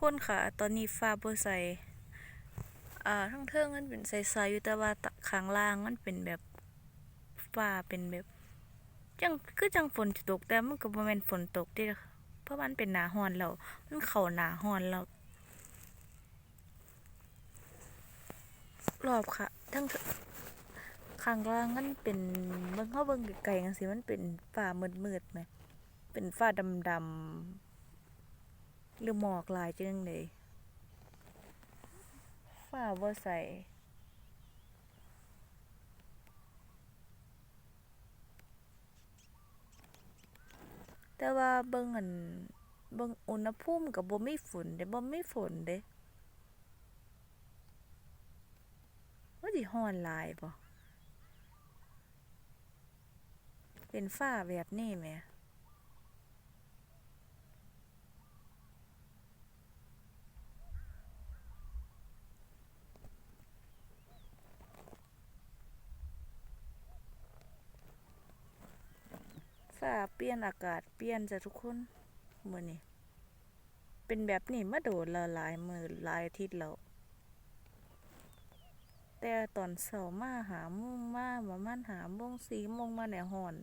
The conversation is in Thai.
คนค่ะ ตอนนี้ฟ้าบ่ใสอ่าทั้งเทิงมันเป็นใสๆอยู่แต่ว่าข้างล่างมันเป็นแบบฟ้าเป็นแบบจังคือจังฝนสิตกแต่มันก็บ่แม่นฝนตกเด้เพราะมันเป็นหน้าร้อนแล้วมันเข้าหน้าร้อนแล้วรอบค่ะทั้งเทิงข้างล่างมันเป็นเบิ่งเฮาเบิ่งไกลๆจังซี่มันเป็นฟ้ามืดๆแหมเป็นฟ้าดำๆ หรือหมอกหลายจังเลยฟ้าบ่ใสแต่ว่าเบิ่งอันเบิ่งอุณหภูมิก็บ่มีฝนเด้บ่มีฝนเด้ว่าสิร้อนหลายบ่เป็นฟ้าแบบนี้แหมาเปลี่ยนอากาศเปลี่ยนจ้ะทุกคนมือนี่เป็นแบบนี้มาโดนละหลายมือหลายอาทิตย์แล้วแต่ตอนเช้ามาหาโมงมาประมาณหาโมงสี่โมงมาเนี่ยร้อน